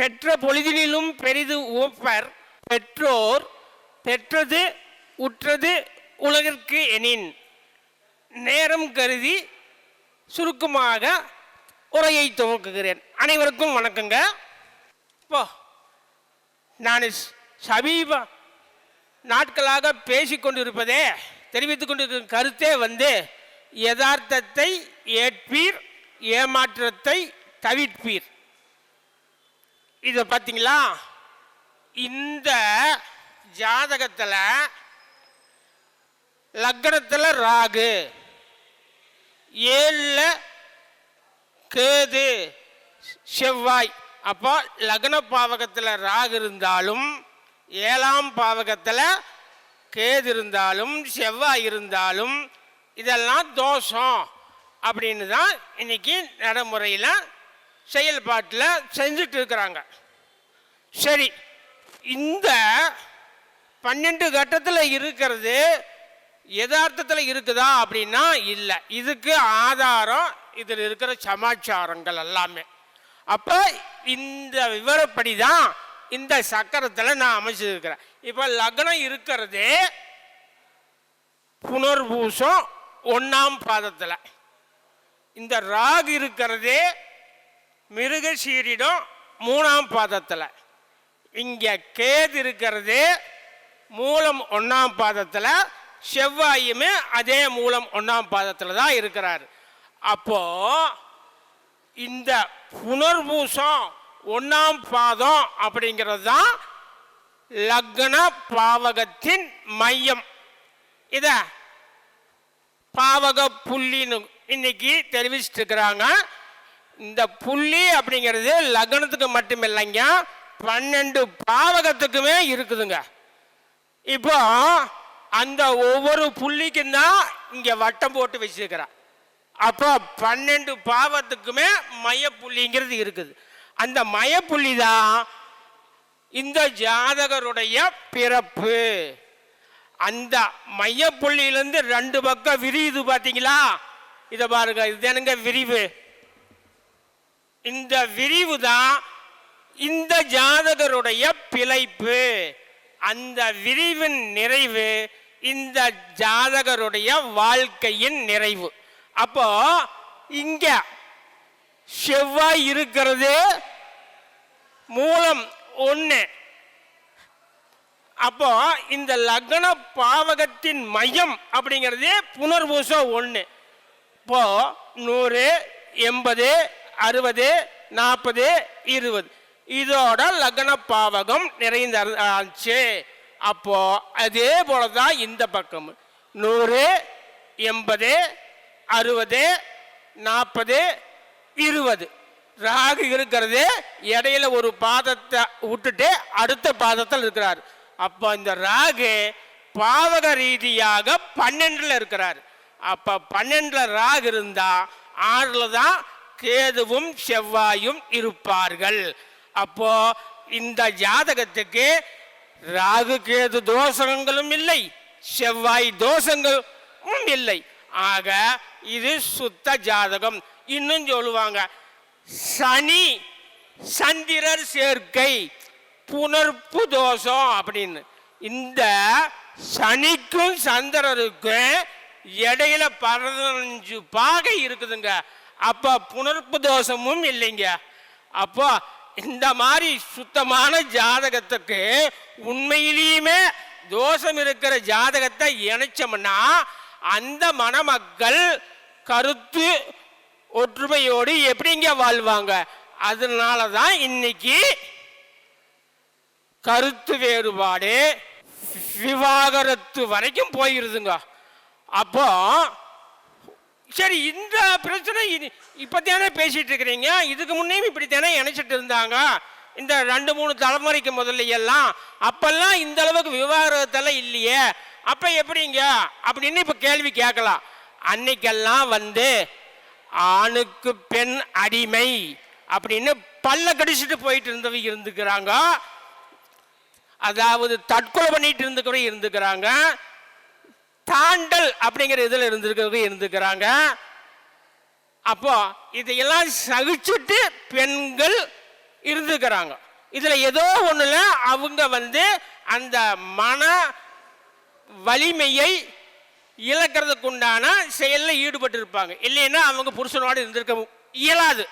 பெற்ற பொழுதினிலும் பெரிது உவப்பர் பெற்றோர் பெற்றது உற்றது உலகிற்கு எனின். நேரம் கருதி சுருக்கமாக உரையை துவக்குகிறேன். அனைவருக்கும் வணக்கங்க. இப்போ நான் ஸ்- சமீப நாட்களாக பேசிக்கொண்டிருப்பதே தெரிவித்து கொண்டிருக்கும் கருத்தே வந்து யதார்த்தத்தை ஏற்பீர் ஏமாற்றத்தை தவிர்ப்பீர். இதை பார்த்தீங்களா இந்த ஜாதகத்தில் லக்னத்தில் ராகு ஏழில் கேது செவ்வாய். அப்போ லக்ன பாவகத்தில் ராகு இருந்தாலும் ஏழாம் பாவகத்தில் கேது இருந்தாலும் செவ்வாய் இருந்தாலும் இதெல்லாம் தோஷம். அப்படின்னு தான் இன்னைக்கு நடைமுறையில் செயல்பாட்டில் செஞ்சுட்டு இருக்கிறாங்க சரி இந்த பன்னெண்டு கட்டத்தில் இருக்கிறது யதார்த்தத்தில் இருக்குதா அப்படின்னா இல்லை. இதுக்கு ஆதாரம் இதில் இருக்கிற சமாச்சாரங்கள் எல்லாமே. அப்போ இந்த விவரப்படி தான் இந்த சக்கரத்தில் நான் அமைச்சிருக்கிறேன். இப்போ லக்னம் இருக்கிறது புனர்பூசம் ஒன்றாம் பாதத்தில். இந்த ராகு இருக்கிறது மிருகசீரிடம் மூணாம் பாதத்தில். இங்கே கேது இருக்கிறது மூலம் ஒன்றாம் பாதத்தில் செவ்வாயுமே அதே மூலம் ஒன்றாம் பாதத்தில் தான் இருக்கிறார். அப்போ இந்த புனர்பூசம் ஒன்றாம் பாதம் அப்படிங்கிறது தான் லக்ன பாவகத்தின் மையம். இத பாவக புள்ளின்னு இன்னைக்கு தெரிவிச்சிட்டு இருக்கிறாங்க. இந்த புள்ளி அப்படிங்கிறது லக்னத்துக்கு மட்டும் இல்லைங்க பன்னெண்டு பாவகத்துக்குமே இருக்குதுங்க. இப்போ அந்த ஒவ்வொரு புள்ளிக்கும் தான் இங்கே வட்டம் போட்டு வச்சிருக்கிறான் அப்போ பன்னெண்டு பாவத்துக்குமே மையப்புள்ளிங்கிறது இருக்குது. அந்த மயப்புள்ளி தான் இந்த ஜாதகருடைய பிறப்பு. அந்த மையப்புள்ளியிலேருந்து ரெண்டு பக்கம் விரியுது பார்த்தீங்களா இதை பாருங்க இது என்னங்க விரிவு? இந்த விரிவு தான் இந்த ஜாதகருடைய பிழைப்பு. அந்த விரிவின் நிறைவு இந்த ஜாதகருடைய வாழ்க்கையின் நிறைவு. அப்போ இங்க செவ்வாய் இருக்கிறது மூலம் ஒன்று அப்போ இந்த லக்ன பாவகத்தின் மையம் அப்படிங்கிறது புனர்பூசம் ஒன்று இப்போ நூறு எண்பது அறுபது நாற்பது இருபது. இதோட லக்ன பாவகம் நிறைந்த ஆச்சு. அப்போ அதே போல தான் இந்த பக்கம். நூறு எண்பது அறுபது நாற்பது இருபது. ராகு இருக்கிறது இடையில ஒரு பாதத்தை விட்டுட்டு அடுத்த பாதத்தில் இருக்கிறார். அப்போ இந்த ராகு பாவக ரீதியாக பன்னெண்டில் இருக்கிறார். அப்போ பன்னெண்டில் ராகு இருந்தால் ஆறில் தான் கேதுவும் செவ்வாயும் இருப்பார்கள். அப்போ இந்த ஜாதகத்துக்கு ராகு கேது தோஷங்களும் இல்லை செவ்வாய் தோஷங்களும் இல்லை. ஆக இது சுத்த ஜாதகம். இன்னும் சொல்லுவாங்க சனி சந்திரர் சேர்க்கை புனர்ப்பு தோஷம் அப்படின்னு. இந்த சனிக்கும் சந்திரருக்கும் இடையில பதினஞ்சு பாகை இருக்குதுங்க. அப்போ புனர்ப்பு தோஷமும் இல்லைங்க. அப்போ இந்த மாதிரி சுத்தமான ஜாதகத்துக்கு உண்மையிலேயுமே தோஷம் இருக்கிற ஜாதகத்தை இணைச்சோம்னா அந்த மணமக்கள் கருத்து ஒற்றுமையோடு எப்படிங்க வாழ்வாங்க? அதனால தான் இன்னைக்கு கருத்து வேறுபாடு விவாகரத்து வரைக்கும் போயிருதுங்க. அப்போ சரி இந்த பிரச்சனை இது- இப்போ தானே பேசிகிட்டு இருக்கிறீங்க? இதுக்கு முன்னையும் இப்படித்தானே இணைச்சிட்டு இருந்தாங்க? இந்த ரெண்டு மூணு தலைமுறைக்கு முதல்ல எல்லாம் அப்பெல்லாம் இந்த அளவுக்கு விவாகரத்தெல்லாம் இல்லையே. அப்போ எப்படிங்க? அப்படின்னு இப்போ கேள்வி கேட்கலாம். அன்னைக்கெல்லாம் வந்து ஆணுக்கு பெண் அடிமை அப்படின்னு பல்ல கடிச்சிட்டு போயிட்டு இருந்தவங்க இருந்துக்கிறாங்க. அதாவது தற்கொலை பண்ணிட்டு இருந்துக்கிறவங்க இருந்துக்கிறாங்க. தாண்டல் அப்படிங்கிற இதில் இருந்திருக்கிறது இருந்துக்கிறாங்க அப்போ இதையெல்லாம் சகிச்சுட்டு பெண்கள் இருந்துக்கிறாங்க இதில் ஏதோ ஒன்றில் அவங்க வந்து அந்த மன வலிமையை இழக்கிறதுக்கு உண்டான செயலில் ஈடுபட்டு இருப்பாங்க இல்லைன்னா அவங்க புருஷனோடு இருந்திருக்க இயலாது.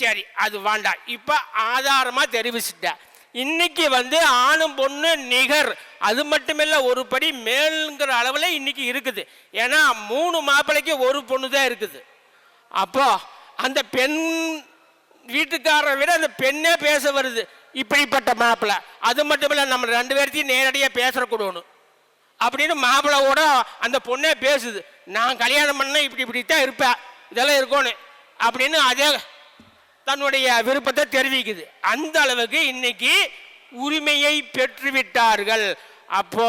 சரி அது வேண்டாம். இப்போ ஆதாரமாக தெரிவிச்சிட்டேன். இன்னைக்கு வந்து ஆணும் பொண்ணு நிகர். அது மட்டுமில்ல ஒரு படி மேலுங்கிற அளவில் இன்னைக்கு இருக்குது. ஏன்னா மூணு மாப்பிள்ளைக்கு ஒரு பொண்ணு தான் இருக்குது. அப்போ அந்த பெண் வீட்டுக்காரரை விட அந்த பெண்ணே பேச வருது. இப்படிப்பட்ட மாப்பிள்ளை அது மட்டுமில்ல நம்ம ரெண்டு பேர்த்தையும் நேரடியாக பேசக்கூடணும். அப்படின்னு மாப்பிள்ளையோட அந்த பொண்ணே பேசுது. நான் கல்யாணம் பண்ண இப்படி இப்படி தான் இருப்பேன். இதெல்லாம் இருக்கணும் அப்படின்னு அதே தன்னுடைய விருப்பத்தை தெரிவிக்குது. அந்த அளவுக்கு இன்னைக்கு உரிமையை பெற்றுவிட்டார்கள். அப்போ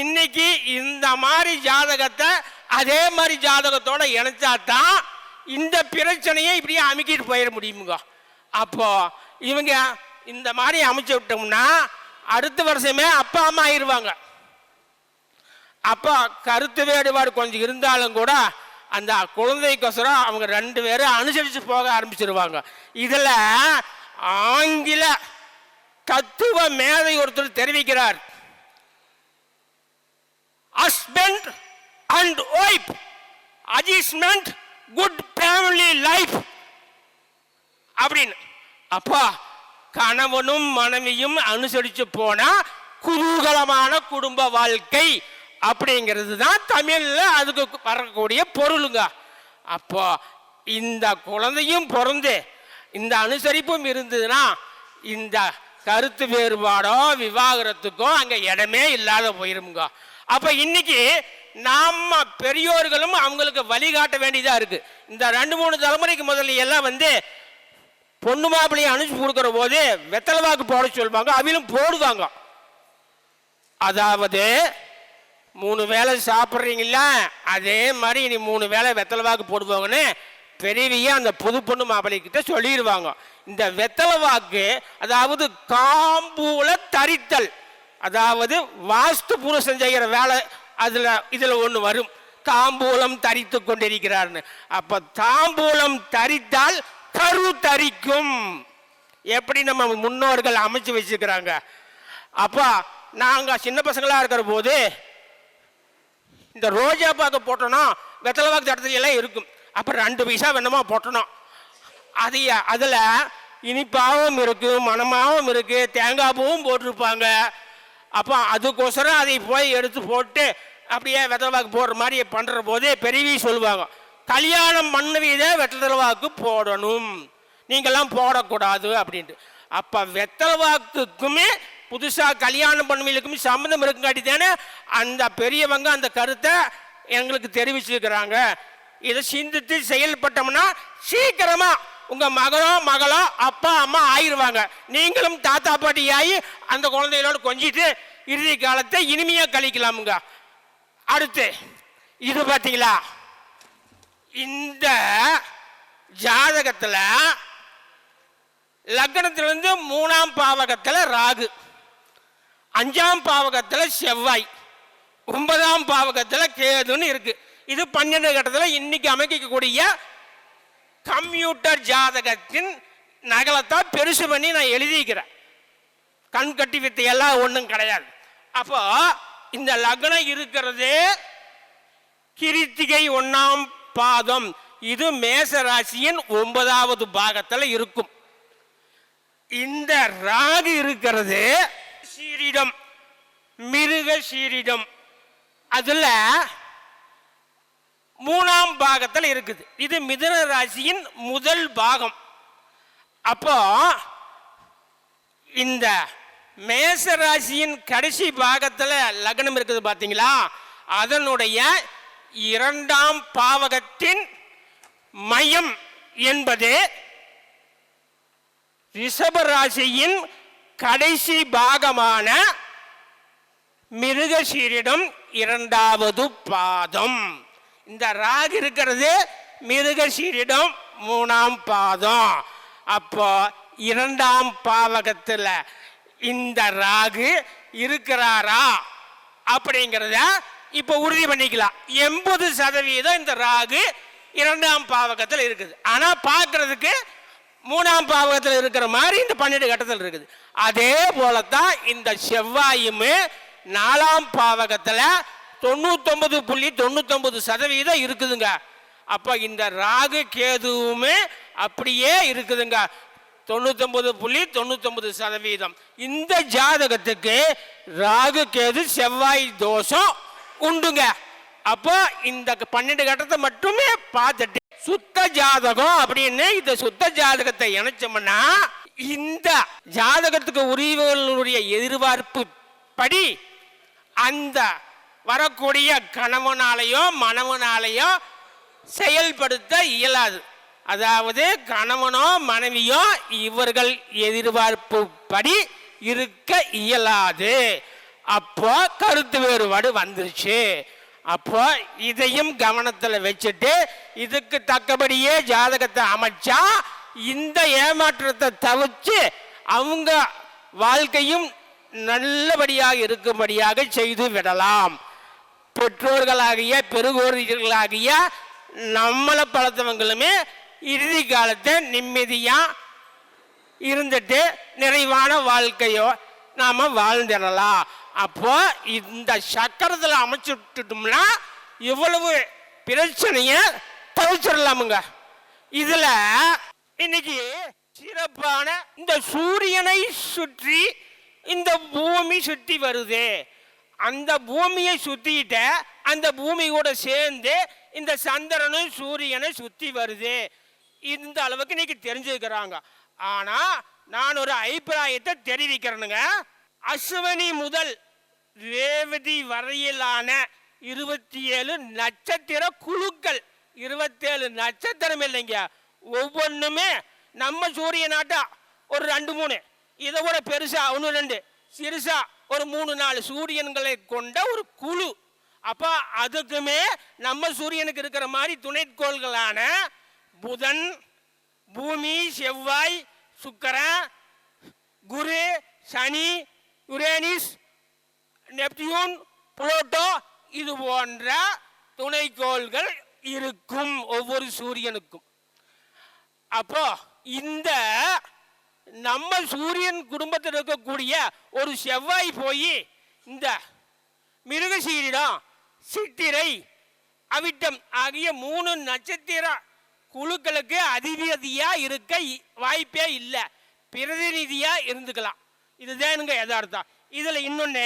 இன்னைக்கு இந்த மாதிரி ஜாதகத்தை அதே மாதிரி ஜாதகத்தோட இணைச்சா தான் இந்த பிரச்சனையை இப்படியே அமுக்கிட்டு போயிட முடியுமுங்க. அப்போ இவங்க இந்த மாதிரி அமைச்சு விட்டோம்னா அடுத்த வருஷமே அப்பா அம்மா ஆயிடுவாங்க அப்போ கருத்து வேறுபாடு கொஞ்சம் இருந்தாலும் கூட அந்த குழந்தைக்கொசரம் அவங்க ரெண்டு பேரும் அனுசரித்து போக ஆரம்பிச்சிருவாங்க. இதில் ஆங்கில தத்துவ மேதை ஒருத்தர் தெரிவிக்கிறார். Husband and wife adjustment good family life அப்படின்னு. அப்பா கணவனும் மனைவியும் அனுசரித்து போனால் குதூகலமான குடும்ப வாழ்க்கை. அப்படிங்கிறது தான் தமிழில் அதுக்கு வரக்கூடிய பொருளுங்க. அப்போ இந்த குழந்தையும் பிறந்து இந்த அனுசரிப்பும் இருந்ததுன்னா இந்த கருத்து வேறுபாடோ விவாகரத்துக்கோ அங்கே இடமே இல்லாத போயிருமுங்க. அப்போ இன்னைக்கு நாம் பெரியோர்களும் அவங்களுக்கு வழிகாட்ட வேண்டியதாக இருக்குது இந்த ரெண்டு மூணு தலைமுறைக்கு முதல்ல எல்லாம் வந்து பொண்ணு மாப்பிள்ளையை அனுப்பிச்சு கொடுக்குற போது வெத்தலை வாக்கு போட சொல்லுவாங்க அவங்களும் போடுவாங்க. அதாவது மூணு வேளை சாப்பிட்றீங்களா? அதே மாதிரி இனி மூணு வேளை வெத்தலை வாக்கு போடுவாங்கன்னு பெரியவிய அந்த புது பொண்ணு மாப்பிள்ளைக்கிட்ட சொல்லிடுவாங்க இந்த வெத்தலை வாக்கு அதாவது காம்பூல தரித்தல் அதாவது வாஸ்து புருஷன் செய்கிற வேலை அதில் இதில் ஒன்று வரும். தாம்பூலம் தரித்து கொண்டிருக்கிறார்னு. அப்போ தாம்பூலம் தரித்தால் கரு தரிக்கும். எப்படி நம்ம முன்னோர்கள் அமைச்சு வச்சிருக்கிறாங்க? அப்போ நாங்கள் சின்ன பசங்களாக இருக்கிற போது இந்த ரோஜா பாக்கு போட்டோன்னா வெத்தலை பாக்கு தடத்துல இருக்கும். அப்போ ரெண்டு பைசா வேணுமா போட்டணும் அது அதில் இனிப்பாகவும் இருக்குது மணமாகவும் இருக்குது தேங்காய் பூவும் போட்டிருப்பாங்க. அப்போ அதுக்கோசரம் அதை போய் எடுத்து போட்டு அப்படியே வெத்தலைவாக்கு போடுற மாதிரி பண்ணுற போதே பெரியவி சொல்லுவாங்க கல்யாணம் பண்ணவிதே வெத்தலை வாக்கு போடணும். நீங்கள்லாம் போடக்கூடாது அப்படின்ட்டு. அப்போ வெத்தலை வாக்குக்குமே புதுசாக கல்யாணம் பண்ணுவீங்களுக்கும் சம்மந்தம் இருக்குங்காட்டி தானே அந்த பெரியவங்க அந்த கருத்தை எங்களுக்கு தெரிவிச்சிருக்கிறாங்க. இதை சிந்தித்து செயல்பட்டோம்னா சீக்கிரமாக உங்கள் மகனோ மகளோ அப்பா அம்மா ஆயிடுவாங்க நீங்களும் தாத்தா பாட்டி ஆகி அந்த குழந்தைகளோடு கொஞ்சிட்டு இறுதி காலத்தை இனிமையாக கழிக்கலாமுங்க. அடுத்து இது பார்த்தீங்களா இந்த ஜாதகத்தில் லக்னத்திலிருந்து மூணாம் பாவகத்தில் ராகு. அஞ்சாம் பாவகத்தில் செவ்வாய் ஒன்பதாம் பாவகத்தில் கேதுன்னு இருக்கு. இது பன்னெண்டு கட்டத்தில் இன்னைக்கு அமைக்கக்கூடிய கம்ப்யூட்டர் ஜாதகத்தின் நகலத்தான் பெருசு பண்ணி நான் எழுதிக்கிறேன். கண் கட்டி வித்தையெல்லாம் ஒன்றும் கிடையாது. அப்போ இந்த லக்னம் இருக்கிறது கிருத்திகை ஒன்னாம் பாதம். இது மேச ராசியின் ஒன்பதாவது பாகத்தில் இருக்கும். இந்த ராகு இருக்கிறது சீரிடம் மிருக சீரிடம். அதுல மூணாம் பாகத்தில் இருக்குது. இது மிதுன ராசியின் முதல் பாகம். அப்போ இந்த மேச ராசியின் கடைசி பாகத்தில் லக்னம் இருக்குது பார்த்தீங்களா அதனுடைய இரண்டாம் பாவகத்தின் மையம் என்பது ரிஷபராசியின் கடைசி பாகமான மிருகசீரிடம் இரண்டாவது பாதம். இந்த ராகு இருக்கிறது மிருகசீரிடம் மூணாம் பாதம். அப்போ இரண்டாம் பாவகத்தில் இந்த ராகு இருக்கிறாரா அப்படிங்கிறத இப்போ உறுதி பண்ணிக்கலாம். எண்பது சதவீதம் இந்த ராகு இரண்டாம் பாவகத்தில் இருக்குது. ஆனால் பார்க்கறதுக்கு மூணாம் பாவகத்தில் இருக்கிற மாதிரி இந்த பன்னெண்டு கட்டத்தில் இருக்குது. அதே போலத்தான் இந்த செவ்வாயுமே நாலாம் பாவகத்தில் தொண்ணூத்தொன்பது புள்ளி தொண்ணூத்தொன்பது சதவீதம் இருக்குதுங்க. அப்போ இந்த ராகு கேதுவுமே அப்படியே இருக்குதுங்க. தொண்ணூத்தொன்பது புள்ளி தொண்ணூத்தொன்பது சதவீதம். இந்த ஜாதகத்துக்கு ராகு கேது செவ்வாய் தோஷம் உண்டுங்க. அப்போ இந்த பன்னெண்டு கட்டத்தை மட்டுமே பார்த்துட்டு சுத்த ஜாதகம் அப்படின்னு இந்த சுத்த ஜாதகத்தை இணைச்சோம்னா இந்த ஜாதகத்துக்கு உரியவர்களுடைய எதிர்பார்ப்பு படி அந்த வரக்கூடிய கணவனாலேயோ மணவனாலேயோ செயல்படுத்த இயலாது. அதாவது கணவனோ மனைவியோ இவர்கள் எதிர்பார்ப்பு படி இருக்க இயலாது. அப்போ கருத்து வேறுபாடு வந்துருச்சு. அப்போ இதையும் கவனத்தில் வச்சுட்டு இதுக்கு தக்கபடியே ஜாதகத்தை அமைச்சா இந்த ஏமாற்றத்தை தவிர்த்து அவங்க வாழ்க்கையும் நல்லபடியாக இருக்கும்படியாக செய்து விடலாம். பெற்றோர்களாகிய பெருகோர்களாகிய நம்மளை பழத்தவங்களுமே இறுதி காலத்தை நிம்மதியாக இருந்துட்டு நிறைவான வாழ்க்கையோ நாம் வாழ்ந்துடலாம். அப்போ இந்த சக்கரத்தில் அமைச்சு விட்டுட்டோம்னா இவ்வளவு பிரச்சனையை தவிச்சிடலாமுங்க இதில் இன்னைக்கு சிறப்பான இந்த சூரியனை சுற்றி இந்த பூமி சுற்றி வருது. அந்த பூமியை சுத்திட்ட அந்த பூமி கூட சேர்ந்து இந்த சந்திரனும் சூரியனை சுற்றி வருது. இந்த அளவுக்கு இன்னைக்கு தெரிஞ்சுக்கிறாங்க. ஆனால் நான் ஒரு அபிப்பிராயத்தை தெரிவிக்கிறேனுங்க. அஸ்வினி முதல் ரேவதி வரையிலான இருபத்தி ஏழு நட்சத்திர குழுக்கள். இருபத்தேழு நட்சத்திரம் இல்லைங்க. ஒவ்வொன்றுமே நம்ம சூரிய நாட்டா. ஒரு ரெண்டு மூணு. இதை விட பெருசா ஒன்று ரெண்டு. சிறுசா ஒரு மூணு நாலு சூரியன்களை கொண்ட ஒரு குழு. அப்போ அதுக்குமே நம்ம சூரியனுக்கு இருக்கிற மாதிரி துணைக்கோள்களான புதன் பூமி செவ்வாய் சுக்கரன் குரு சனி யுரேனிஸ் நெப்டியூன் புளோட்டோ இது போன்ற துணைக்கோள்கள் இருக்கும் ஒவ்வொரு சூரியனுக்கும். அப்போ இந்த நம்ம சூரியன் குடும்பத்தில் இருக்கக்கூடிய ஒரு செவ்வாய் போய் இந்த மிருகசீரிடம் சித்திரை அவிட்டம் ஆகிய மூணு நட்சத்திர குழுக்களுக்கு அதிபதியாக இருக்க இ- வாய்ப்பே இல்லை. பிரதிநிதியாக இருந்துக்கலாம். இதுதானுங்க யதார்த்தம். இதுல இன்னொன்னு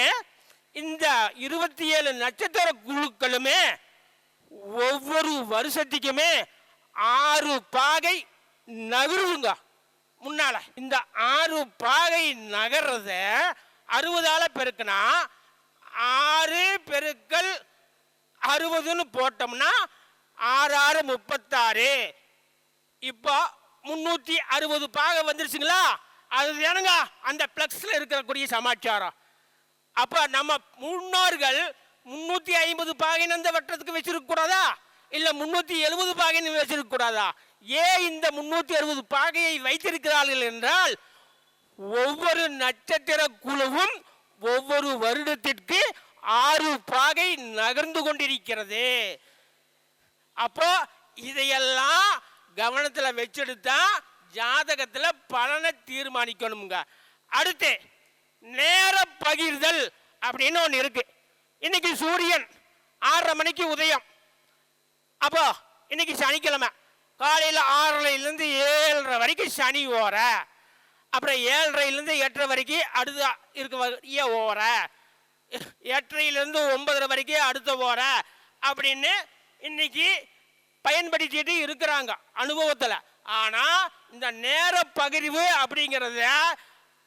இந்த இருபத்தி ஏழு நட்சத்திர குழுக்களுமே ஒவ்வொரு வருஷத்துக்குமே ஆறு பாகை நகருங்க முன்னால இந்த ஆறு பாகை நகர்றத அறுபதால பெருக்குனா ஆறு பெருக்கல் அறுபதுன்னு போட்டோம்னா ஆறு ஆறு முப்பத்தாறு. இப்போ முந்நூற்றி அறுபது பாகை வந்துருச்சுங்களா? அது தானுங்க அந்த பிளக்ஸில் இருக்கக்கூடிய சமாச்சாரம். அப்போ நம்ம முன்னோர்கள் முந்நூற்றி ஐம்பது பாகைன்னு அந்த வட்டத்துக்கு வச்சுருக்கக்கூடாதா இல்லை முந்நூற்றி எழுபது பாகைன்னு வச்சுருக்கக்கூடாதா ஏன் இந்த முந்நூற்றி அறுபது பாகையை வைத்திருக்கிறார்கள் என்றால் ஒவ்வொரு நட்சத்திர குழுவும் ஒவ்வொரு வருடத்திற்கு ஆறு பாகை நகர்ந்து கொண்டிருக்கிறது. அப்போ இதையெல்லாம் கவனத்தில் வச்செடுத்தா ஜாதகத்தில் பலனை தீர்மானிக்கணுங்க அடுத்து நேர பகிர்தல் அப்படின்னு ஒன்று இருக்கு. இன்னைக்கு சூரியன் ஆறரை மணிக்கு உதயம். அப்போ இன்னைக்கு சனிக்கிழமை. காலையில் ஆறரைலேருந்து ஏழரை வரைக்கும் சனி ஓர. அப்புறம் ஏழரைலேருந்து எட்டரை வரைக்கும் அடுத்த இருக்க வரைய ஓர. எட்டரையிலேருந்து ஒன்பதரை வரைக்கும் அடுத்த ஓர அப்படின்னு இன்னைக்கு பயன்படுத்திட்டு இருக்கிறாங்க அனுபவத்தில். ஆனால் இந்த நேர பகிர்வு அப்படிங்கிறத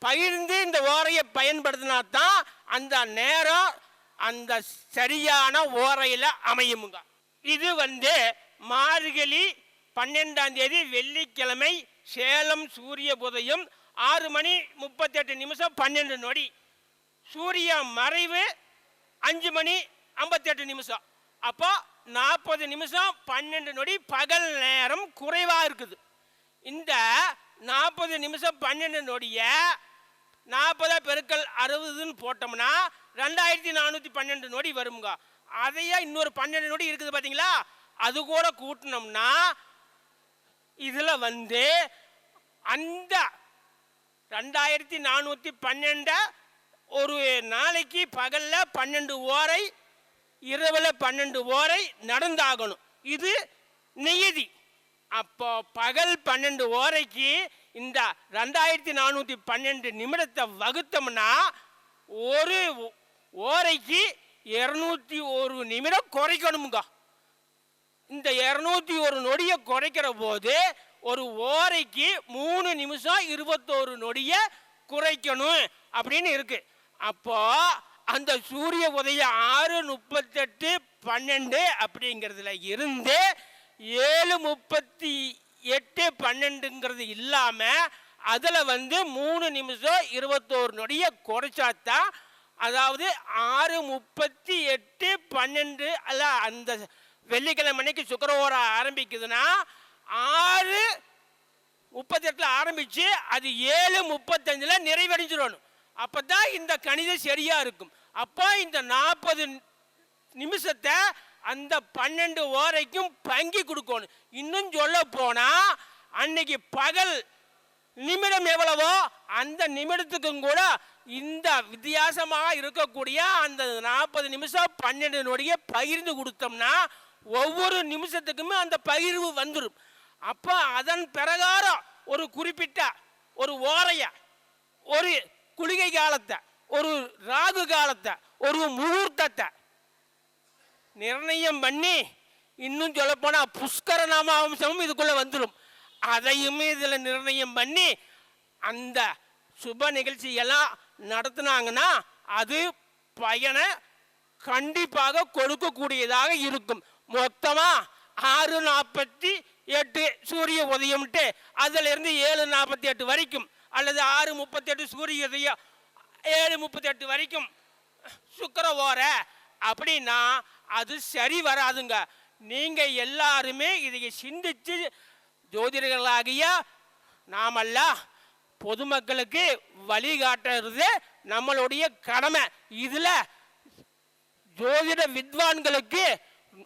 பகிர்ந்து இந்த ஓரையை பயன்படுத்தினா தான் அந்த நேரம் அந்த சரியான ஓரையில் அமையுமுங்க. இது வந்து மார்கழி பன்னெண்டாம் தேதி வெள்ளிக்கிழமை சேலம் சூரிய புதையும் ஆறு மணி முப்பத்தெட்டு நிமிஷம் பன்னெண்டு நொடி. சூரிய மறைவு அஞ்சு மணி ஐம்பத்தெட்டு நிமிஷம். அப்போ நாற்பது நிமிஷம் பன்னெண்டு நொடி பகல் நேரம் குறைவாக இருக்குது. இந்த நாற்பது நிமிஷம் பன்னெண்டு நொடியை நாற்பதா பெருக்கல் அறுபதுன்னு போட்டோம்னா ரெண்டாயிரத்தி நானூற்றி பன்னெண்டு நொடி வருங்க அதையே இன்னொரு பன்னெண்டு நொடி இருக்குது பார்த்தீங்களா அது கூட கூட்டினோம்னா இதில் வந்து அந்த ரெண்டாயிரத்தி நானூற்றி பன்னெண்ட ஒரு நாளைக்கு பகலில் பன்னெண்டு ஓரை இரவில் பன்னெண்டு ஓரை நடந்தாகணும். இது நியதி. அப்போ பகல் பன்னெண்டு ஓரைக்கு இந்த ரெண்டாயிரத்தி நானூற்றி பன்னெண்டு நிமிடத்தை வகுத்தோம்னா ஒரு ஓரைக்கு இரநூத்தி ஒரு நிமிடம் குறைக்கணுமுங்க. இந்த இரநூத்தி ஒரு நொடியை குறைக்கிற போது ஒரு ஓரைக்கு மூணு நிமிஷம் இருபத்தோரு நொடியை குறைக்கணும் அப்படின்னு இருக்கு. அப்போ அந்த சூரிய உதயம் ஆறு முப்பத்தெட்டு பன்னெண்டு அப்படிங்கிறதுல இருந்து ஏழு முப்பத்தி எட்டு பன்னெண்டுங்கிறது இல்லாமல் அதில் வந்து மூணு நிமிஷம் இருபத்தோரு நொடியை குறைச்சாத்தான் அதாவது ஆறு முப்பத்தி எட்டு பன்னெண்டு அல்ல அந்த வெள்ளிக்கிழமை அன்னைக்கு சுக்கரவோரா ஆரம்பிக்குதுன்னா ஆறு முப்பத்தெட்டில் ஆரம்பித்து அது ஏழு முப்பத்தஞ்சில் நிறைவடைஞ்சிடணும். அப்போ தான் இந்த கணிதம் சரியாக இருக்கும். அப்போ இந்த நாற்பது நிமிஷத்தை அந்த பன்னெண்டு ஓரைக்கும் பங்கி கொடுக்கணும். இன்னும் சொல்ல போனால் அன்னைக்கு பகல் நிமிடம் எவ்வளவோ அந்த நிமிடத்துக்கும் கூட இந்த வித்தியாசமாக இருக்கக்கூடிய அந்த நாற்பது நிமிஷம் பன்னெண்டு நொடியை பகிர்ந்து கொடுத்தோம்னா ஒவ்வொரு நிமிஷத்துக்குமே அந்த பகிர்வு வந்துடும் அப்போ அதன் பிரகாரம் ஒரு குறிப்பிட்ட ஒரு ஓரைய ஒரு குளிகை காலத்தை ஒரு ராகு காலத்தை ஒரு முகூர்த்தத்தை நிர்ணயம் பண்ணி இன்னும் சொல்லப்போனால் புஷ்கர நாமாவம்சமும் இதுக்குள்ளே வந்துடும் அதையுமே இதில் நிர்ணயம் பண்ணி அந்த சுப நிகழ்ச்சியெல்லாம் நடத்தினாங்கன்னா அது பயனை கண்டிப்பாக கொடுக்கக்கூடியதாக இருக்கும். மொத்தமாக ஆறு நாற்பத்தி எட்டு சூரிய உதயம்ட்டு அதிலிருந்து ஏழு நாற்பத்தி எட்டு வரைக்கும் அல்லது ஆறு முப்பத்தி எட்டு சூரிய உதயம் ஏழு முப்பத்தி எட்டு வரைக்கும் சுக்கர ஓரை அப்படின்னா அது சரி வராதுங்க. நீங்க எல்லாருமே இதை சிந்திச்சு ஜோதிடர்களாகிய நாமெல்லாம் பொதுமக்களுக்கு வழிகாட்டுறது நம்மளுடைய கடமை. இதுல ஜோதிட வித்வான்களுக்கு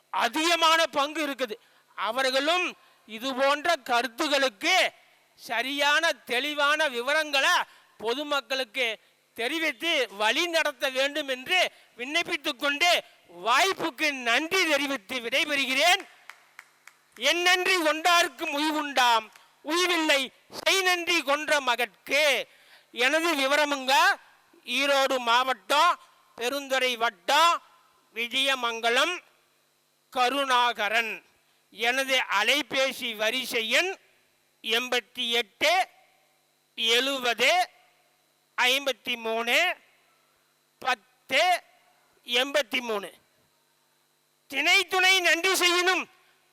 அதிகமான பங்கு இருக்குது. அவர்களும் இது போன்ற கருத்துகளுக்கு சரியான தெளிவான விவரங்களை பொதுமக்களுக்கு தெரிவித்து வழி நடத்த வேண்டும் என்று விண்ணப்பித்துக் கொண்டு வாய்ப்புக்கு நன்றி தெரிவித்து விடைபெறுகிறேன். என் நன்றி கொண்டார்க்கும் உய்வுண்டாம். உய்வில்லை செய் நன்றி கொன்ற மகற்கு எனது விவரமுங்க ஈரோடு மாவட்டம் பெருந்துறை வட்டம் விஜயமங்கலம் கருணாகரன். எனது அலைபேசி வரிசை எண் எண்பத்தி எட்டு எழுபது ஐம்பத்தி மூணு பத்து எண்பத்தி மூணு. திணைத்துணை நன்றி செய்யணும்.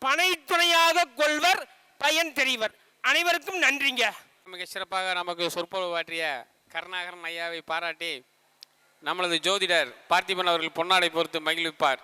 பனைத்துணையாக கொள்வர் பயன் தெரிவர். அனைவருக்கும் நன்றிங்க. மிக சிறப்பாக நமக்கு சொற்பொழிவு ஆற்றிய கருணாகரன் ஐயாவை பாராட்டி நம்மளது ஜோதிடர் பார்த்திபன் அவர்கள் பொன்னாடை பொறுத்து மகிழ்விப்பார்.